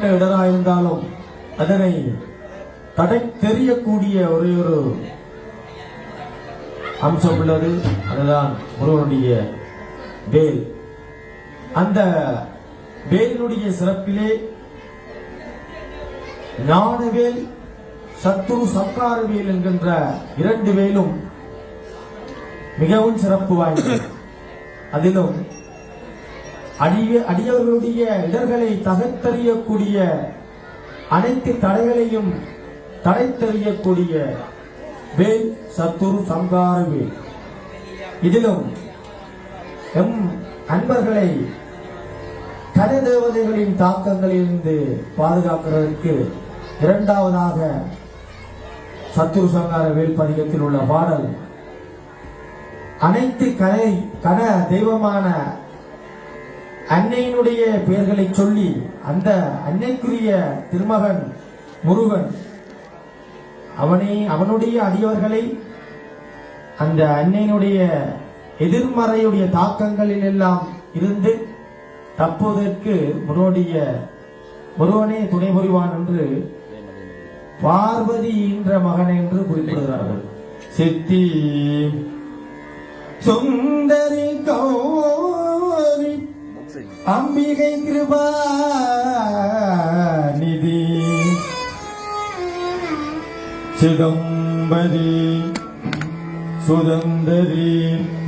எப்பேற்பட்ட இடராயிருந்தாலும் அதனை தடை தெரியக்கூடிய ஒரே ஒரு அம்சம் உள்ளது. அதுதான் முருகனுடைய வேல். அந்த வேலினுடைய சிறப்பிலே ஞானவேல் சத்துரு சங்கார வேல் என்கின்ற இரண்டு வேலும் மிகவும் சிறப்பு வாய்ந்தது. அதிலும் அடிய அடியவர்களுடைய இடர்களை தகர்த்தறியக்கூடிய அனைத்து தடைகளையும் தடைத்தறியக்கூடிய வேல் சத்துரு சங்கார வேல். இதிலும் எம் அன்பர்களை கன தேவதைகளின் தாக்கங்களிலிருந்து பாதுகாக்கிறதற்கு இரண்டாவதாக சத்துரு சங்கார வேல் பதிகத்தில் உள்ள பாடல் அனைத்து கலை கன தெய்வமான அன்னையினுடைய பெயர்களை சொல்லி அந்த அன்னைக்குரிய திருமகன் முருகன் அவனை அவனுடைய அடியவர்களை அந்த அன்னையினுடைய எதிர்மறையுடைய தாக்கங்களில் எல்லாம் இருந்து தப்புவதற்கு முருகனுடைய முருகனே துணை புரிவான் என்று பார்வதி என்ற மகன் என்று குறிப்பிடுகிறார்கள். சித்தி சுந்தரி கோ அம்பிகை கிருபா நிதி சிதம்பரி சுதந்தரி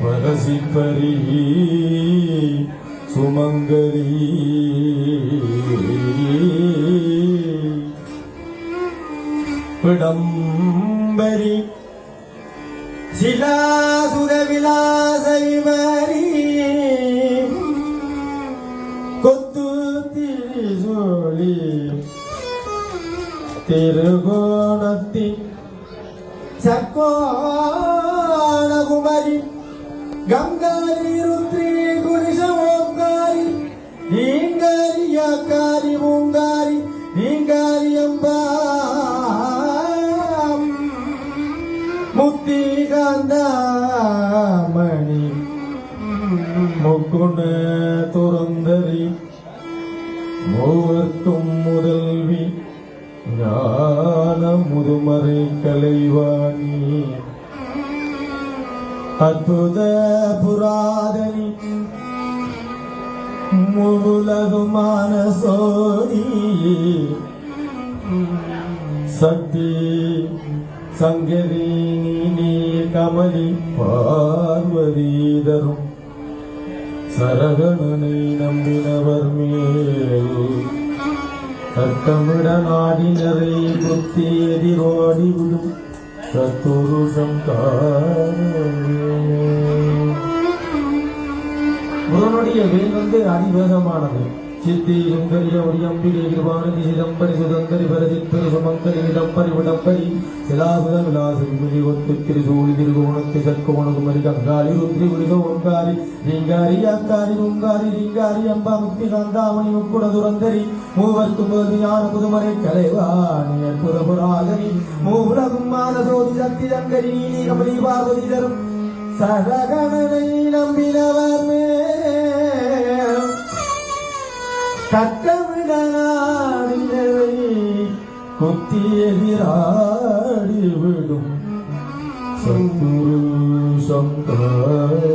பரசிப்பரி சுமங்கரி. பிடம்பரி சிலாசுர விலாச விமரி திருகோணத்தின் சக்கோணகுமரி கங்காரி ருத்ரி குணிஷ ஓங்காரி நீங்காரி யாக்காரி மூங்காரி நீங்காரி அம்பா முத்தி காந்தாமணி முக்குண துறந்தறி மூவர்க்கும் முதல்வி ஞான முதுமறை கலைவாணி அற்புத புராதனி முழுலகுமான சோதி. சக்தி சங்கரீனி நீ கமலி பார்வதீதரும் சரகணனை நம்பினவர் மேல் கட்டமிட நாடினரை புத்தி எதிரோடி விடும் தத்துருஷம் முருகனுடைய வேல் வந்து அதிவேகமானது. சித்தி சுந்தரிய ஒடியம்பிகை கிருபானதி சிதம்பரி சுதந்தரி பரசித்தரி சுமங்கரி விடம்பரி விடம்பரி சிலாசுத விலாசி ஒத்து திரிசூலி திருகோணத்தி சற்கோணகுமரி கங்காரி ருத்ரி விடுக ஓங்காரி ரீங்காரி அக்காரி ஓங்காரி ரீங்காரி அம்பா முக்தி காந்தாமணி முக்குட துரந்தரி மூவர்க்கும் முதல் ஞான புதுமறை கலைவாணி அற்புத புராதனி மூவுலகும் மானசோதி சக்தி பார்வதி தரும் சரகணனை நம்பினவர் மேல். കട്ടവിടനാടിനവേ കുത്തിയെതിരാടി വിടും. സത്പുരുഷം താഴെ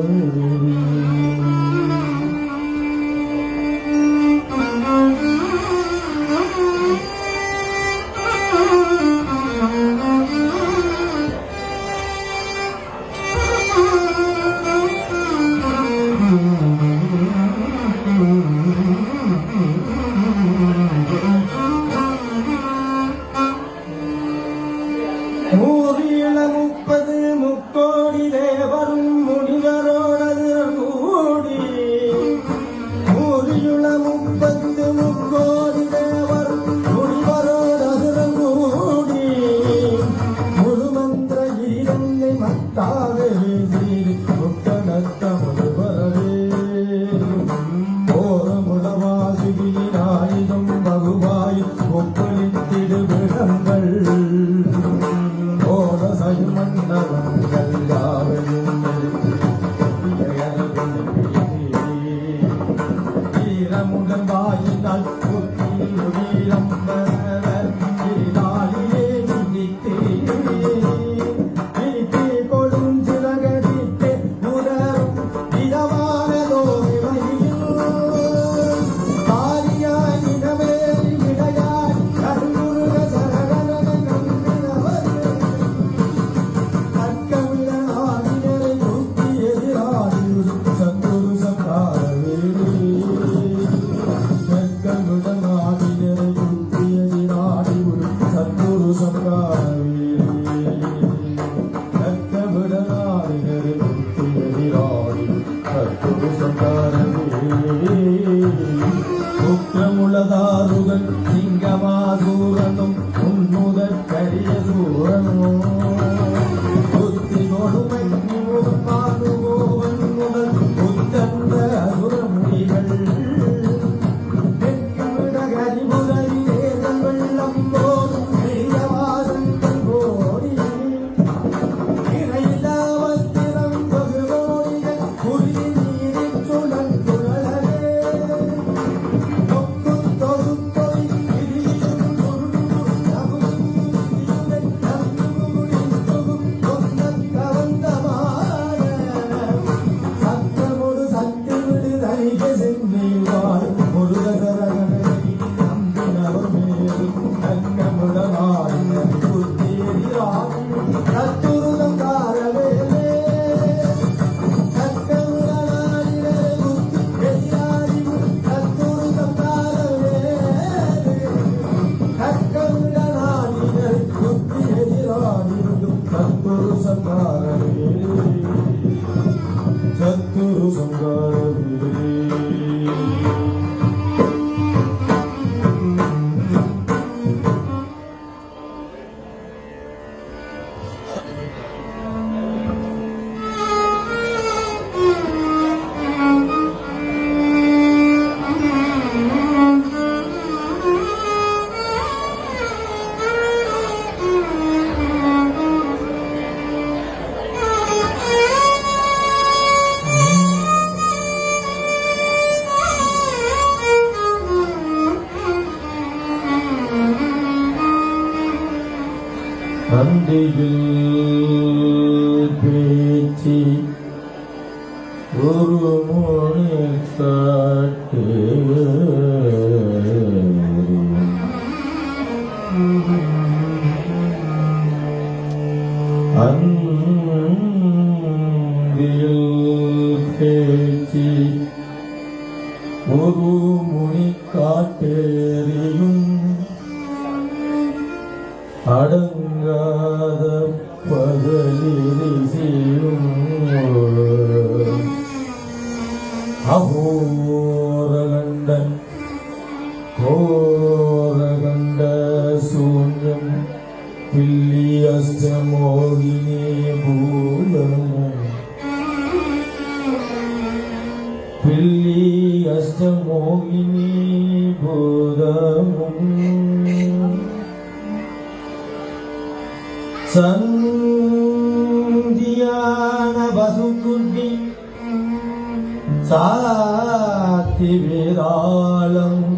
காலம்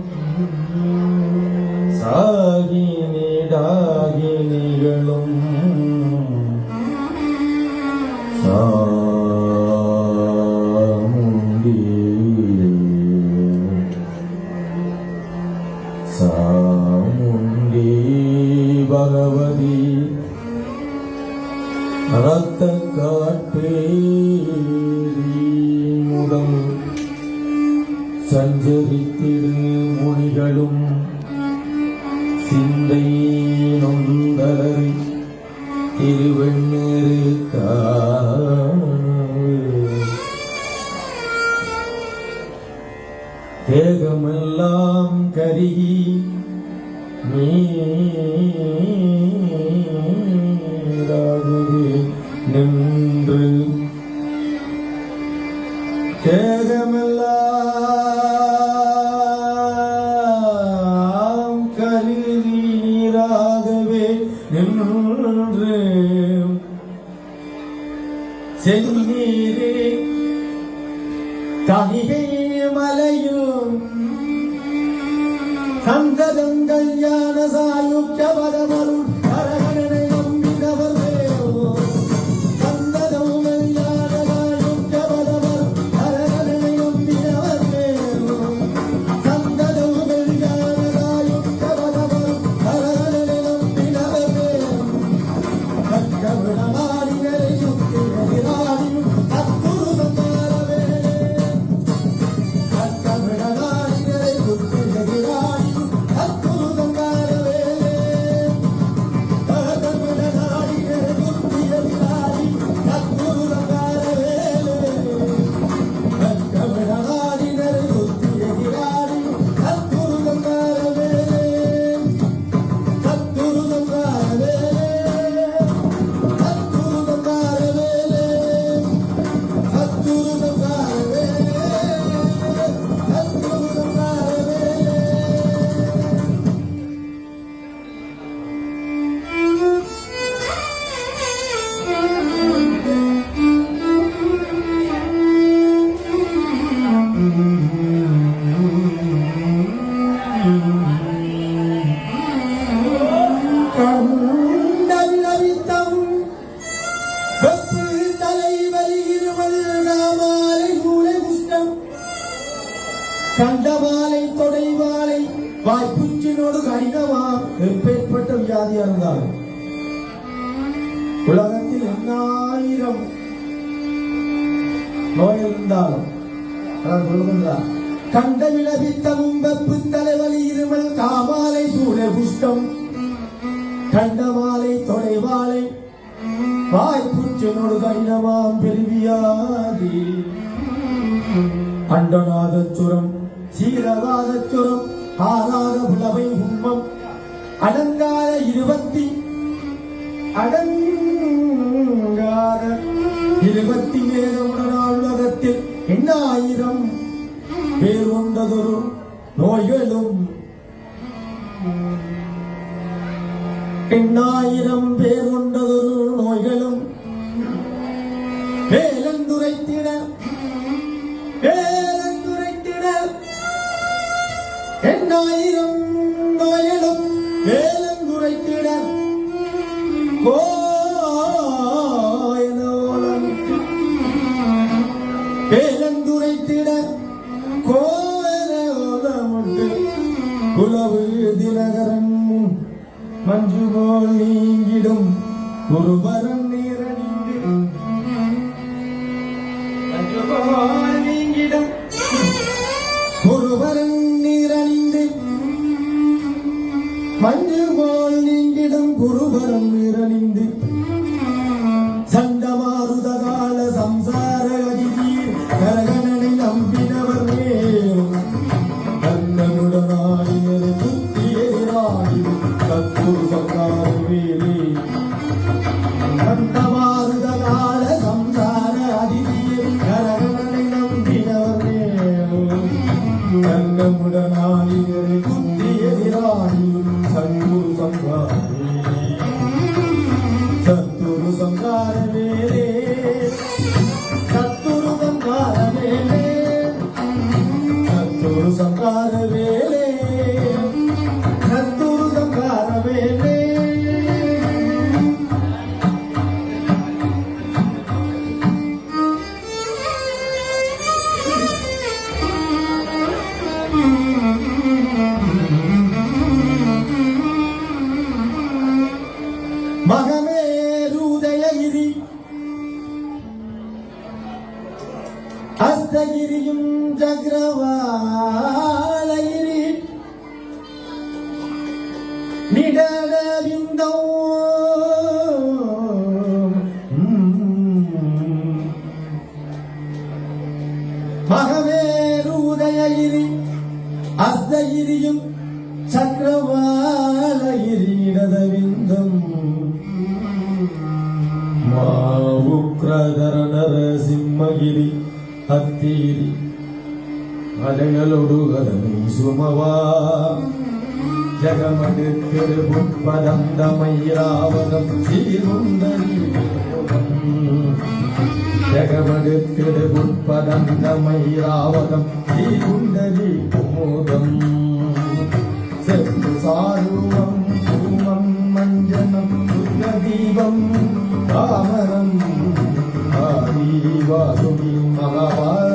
சொன்னார் உலகத்தில் எண்ணாயிரம் நோய் இருந்தாலும் சொல்லுகின்றார் கண்ட விளவித்தவும் வெப்பு தலைவலி இருமல் காமாலை சூழ புஷ்டம் கண்டமாலை தொலைவாலை வாய்ப்புற்றினோடு தைனமாம் பெருவியாதி. அண்டநாதச்சுரம் உடனாள் நகத்தில் எண்ணாயிரம் பேர் கொண்டதொரு நோயலும் எண்ணாயிரம் பேர் கொண்டதொரு நோய்களும் வேலந்துரைத்திட வேலந்துரைத்திட எண்ணாயிரம் ஒரு வரம் மஞ்சு போல் நீங்கிடும். ஒருவரன் நீரணிந்து மஞ்சு போல் நீங்கிடம். குருவரம் நீரணிந்து கடலோடு அதனை சுமவா ஜகமதித்திரு பரந்தமைராவதம் சீருந்தன் ஜகமதித்திரு பரந்தமைராவதம் சீருந்தரி போதம் செப்பு சாருவம் பூமம் மஞ்சனம் தீபம் தாமரம் ஆதி வாசுகி மகவார்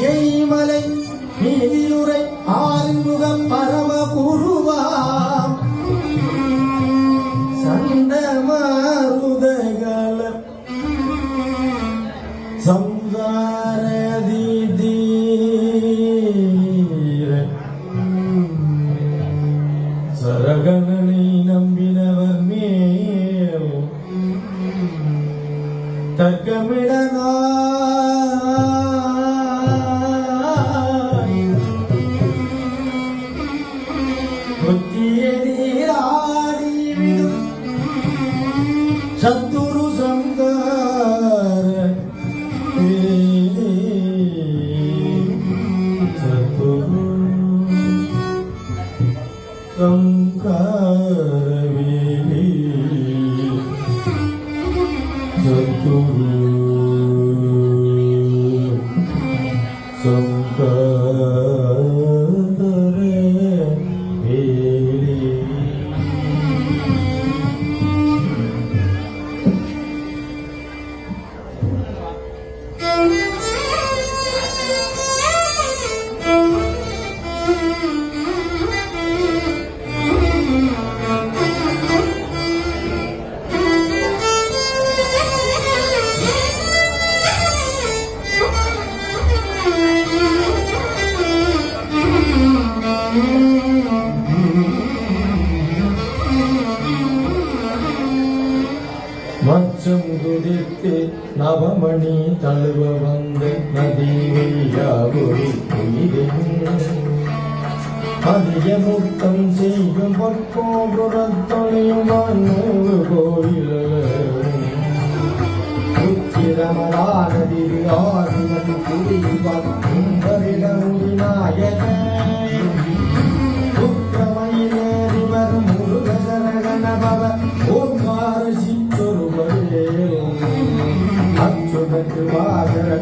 hey, my அச்சம் குதித்து நவமணி தழுவ வந்த நதியாவுரி அதிக முத்தம் செய்யும் பக்கம் புறத்தொழியும் கோயில் உத்திரமலானதில் ஆறு மணி புரியும் paga.